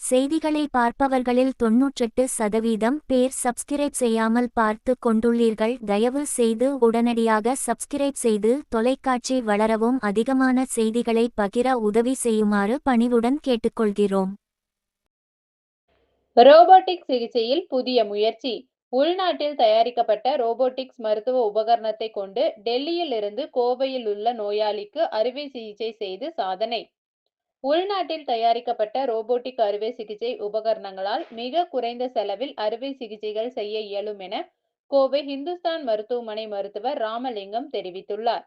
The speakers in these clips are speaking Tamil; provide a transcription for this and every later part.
செய்திகளை பார்ப்பவர்களில் தொன்னூற்றெட்டு சதவீதம் பேர் சப்ஸ்கிரைப் செய்யாமல் பார்த்து கொண்டுள்ளீர்கள். தயவு செய்து உடனடியாக சப்ஸ்கிரைப் செய்து தொலைக்காட்சி வளரவும் அதிகமான செய்திகளை பகிர உதவி செய்யுமாறு பணிவுடன் கேட்டுக்கொள்கிறோம். ரோபோட்டிக் சிகிச்சையில் புதிய முயற்சி. உள்நாட்டில் தயாரிக்கப்பட்ட ரோபோட்டிக்ஸ் மருத்துவ உபகரணத்தை கொண்டு டெல்லியில் இருந்து கோவையில் உள்ள நோயாளிக்கு அறுவை சிகிச்சை செய்து சாதனை. உள்நாட்டில் தயாரிக்கப்பட்ட ரோபோட்டிக் அறுவை சிகிச்சை உபகரணங்களால் மிக குறைந்த செலவில் அறுவை சிகிச்சைகள் செய்ய இயலும் என கோவை இந்துஸ்தான் மருத்துவமனை மருத்துவர் ராமலிங்கம் தெரிவித்துள்ளார்.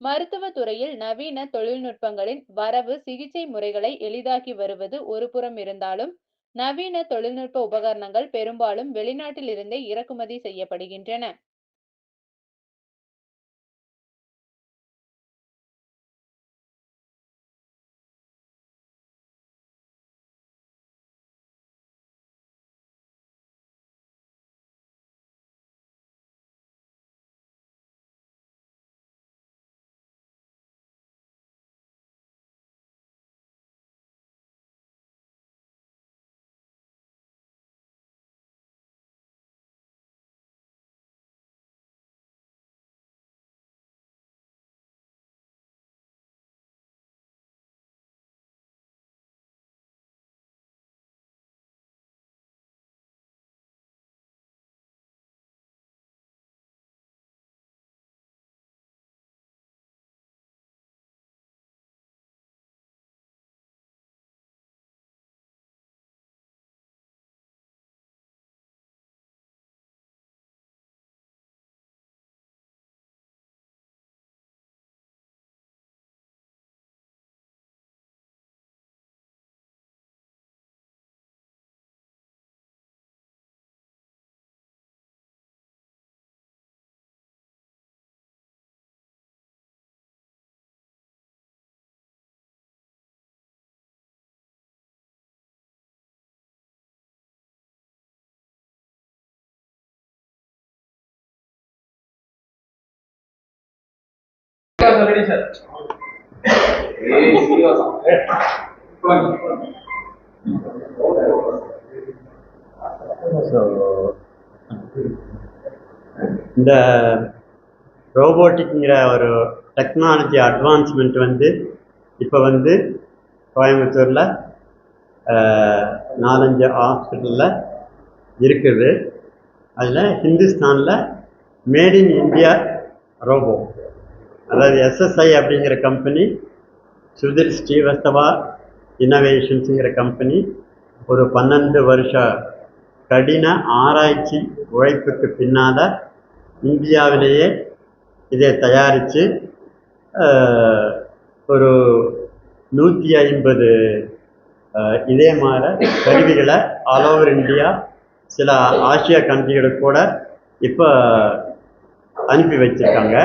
மருத்துவ துறையில் நவீன தொழில்நுட்பங்களின் வரவு சிகிச்சை முறைகளை எளிதாக்கி வருவது ஒருபுறம் இருந்தாலும் நவீன தொழில்நுட்ப உபகரணங்கள் பெரும்பாலும் வெளிநாட்டிலிருந்தே இறக்குமதி செய்யப்படுகின்றன. இந்த ரோபோட்டிக்ங்கிற ஒரு டெக்னாலஜி அட்வான்ஸ்மெண்ட் வந்து இப்போ வந்து கோயம்புத்தூரில் நாலஞ்சு ஹாஸ்பிட்டலில் இருக்குது. அதில் ஹிந்துஸ்தானில் மேட் இன் இந்தியா ரோபோ அதாவது எஸ்எஸ்ஐ அப்படிங்கிற கம்பெனி சுதிர் ஸ்ரீவஸ்தவா இன்னோவேஷன்ஸுங்கிற கம்பெனி ஒரு பன்னெண்டு வருஷ கடின ஆராய்ச்சி உழைப்புக்கு பின்னால் இந்தியாவிலேயே இதை தயாரித்து ஒரு நூற்றி ஐம்பது இதே மாதிரி கருவிகளை ஆல் ஓவர் இந்தியா சில ஆசியா கண்ட்ரிகளுக்கு கூட இப்போ அனுப்பி வச்சுருக்காங்க.